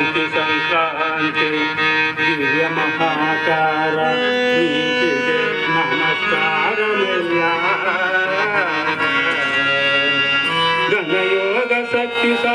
శాంతి సంక్రాంతి దివ్య మహాకార నీతిగే నమస్కారమయ్యా. గణయోగ శక్తి సా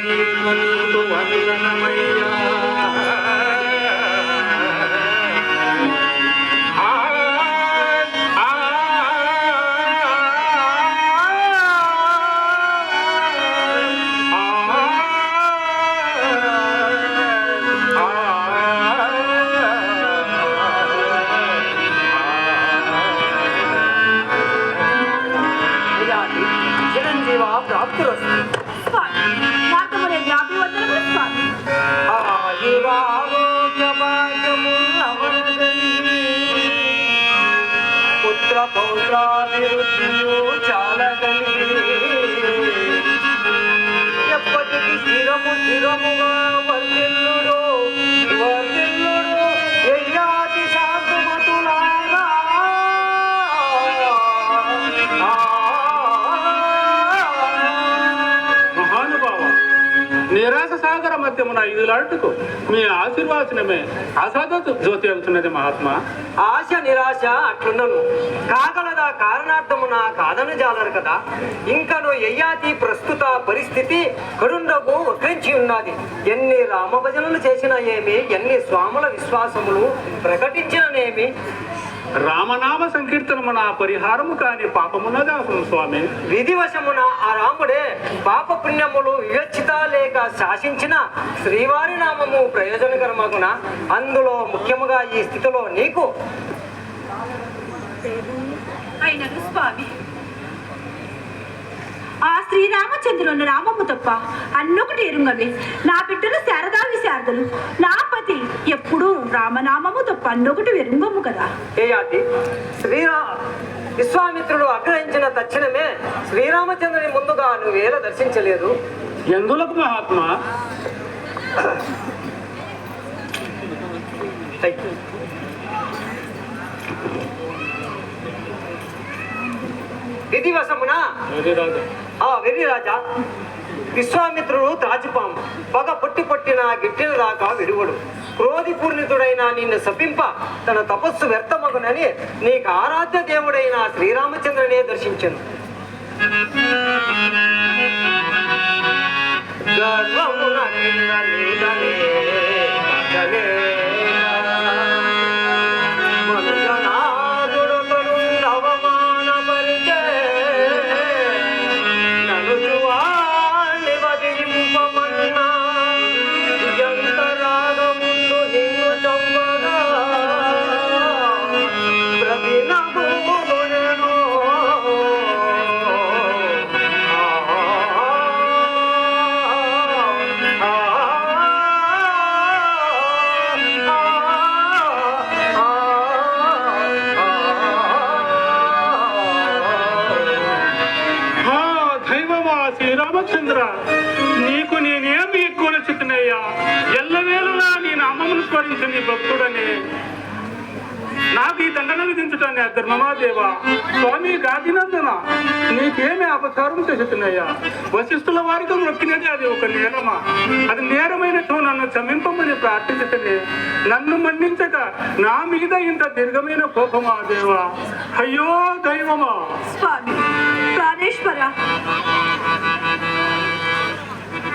ವಂದು ವಂದನಮಯ್ಯ 엎드렸습니다. స్థిరము నిరాశ సాగర మధ్యమున ఇదిలాటుకు మీ ఆశీర్వాచనమే అసాధ జ్యోతి అవుతున్నది మహాత్మా. ఆశ నిరాశ అట్లున్నను కాగలదా కారణార్థమున కాదని జాలరు కదా. ఇంకను ఎయ్యాతి ప్రస్తుత పరిస్థితి కరుండకు వక్రించి ఉన్నది. ఎన్ని రామభజనలు చేసినా ఏమి ఎన్ని స్వాముల విశ్వాసములు ప్రకటించిన ప్రకటించిననేమి రామనామ సంకీర్తనమున పరిహారము కాని పాపమునగా స్వామి? విధివశమున ఆ రాముడే పాప పుణ్యములు వివచ్చిత లేక శాసించిన శ్రీవారి నామము ప్రయోజనకరమగున అందులో ముఖ్యముగా ఈ స్థితిలో నీకు అయినను స్వామి. ఆ శ్రీరామచంద్రుని నామము తప్ప అన్నొకటి ఎరుంగవే నా బిడ్డలు శారదావి శారదలు నా ఎప్పుడూ రామనామము తప్ప అన్నొకటి ఎరుంగము కదా ఏయాతి శ్రీరా విశ్వామిత్రుడు ఆగ్రహించిన తక్షణమే శ్రీరామచంద్రుని ముందుగా నువ్వేల దర్శించలేదు? ఎందులకు మహాత్మా. విధివశమున ఆ వెర్రి రాజా విశ్వామిత్రుడు త్రాచిపాము. పగ పొట్టి పొట్టిన గిట్టిన దాకా విడువడు క్రోధిపూర్ణితుడైన నిన్ను శపింప. తన తపస్సు వ్యర్థమగునని నీకు ఆరాధ్య దేవుడైన శ్రీరామచంద్రునే దర్శించను. శ్రీరామచంద్ర నీకు నేనేమి ఎక్కువ చిత్తనయ్యా ఎల్లవేళలా నీ నామమును స్మరించు నీ భక్తుడనే. నాకు ఈ దండన విధించటాన్ని ధర్మమా దేవా స్వామి గాదినందన నీకేమి అపచారం చేస్తున్నాయా వశిష్ఠుల వారికి మొక్కినది అది ఒక నేరమా అది నేరమైన నన్ను క్షమింపమని ప్రార్థించటనే నన్ను మన్నించక నా మీద ఇంత దీర్ఘమైన కోపమా దేవా? అయ్యో దైవమా! స్వామి ప్రాణేశ్వర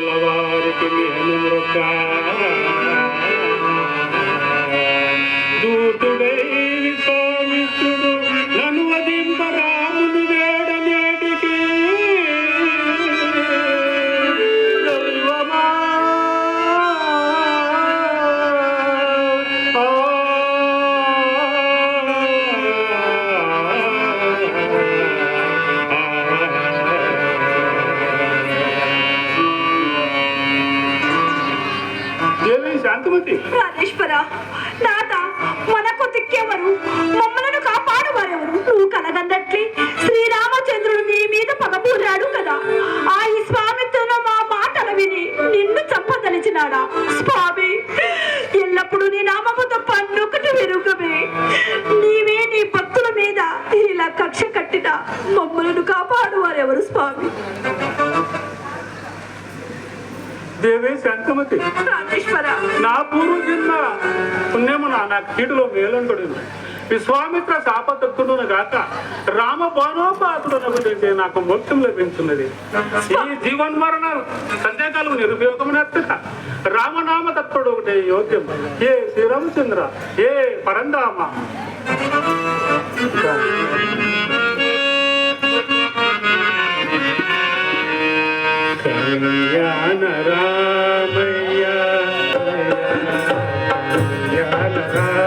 వశిష్ఠుల వారికి నేను దూతుడై దేవి ప్రాణేశ్వర మనకు దిక్కెవరు? మమ్మలను కాపాడువారెవరు? నువ్వు కలగన్నట్లే. శ్రీరామచంద్రుడు నీ మీద పగబూరాడు కదా. ఆ ఈ స్వామితో మా మాటలు విని నిన్ను చంపదలిచినాడా? స్వామి ఎల్లప్పుడూ నీ నామము తప్ప నొకటి వెరుగమే నీవే నీ భక్తుల మీద ఇలా కక్ష కట్టిన మమ్మలను కాపాడువారెవరు స్వామి? దేవి ప్రాణేశ్వర నా పూర్వ జన్మ పుణ్యమున నాకు కీడులో మేలంటుడు విశ్వామిత్ర శాపతత్తుడును గాక రామ బాణోపాతుడను చేసే నాకు మోక్షం లభించున్నది. ఈ జీవన్మరణ సందేహాలు నిరుపయోగమునట్టుక రామనామ తత్తుడు ఒకటే యోగ్యం. ఏ శ్రీరామచంద్ర ఏ పరందామ la la la.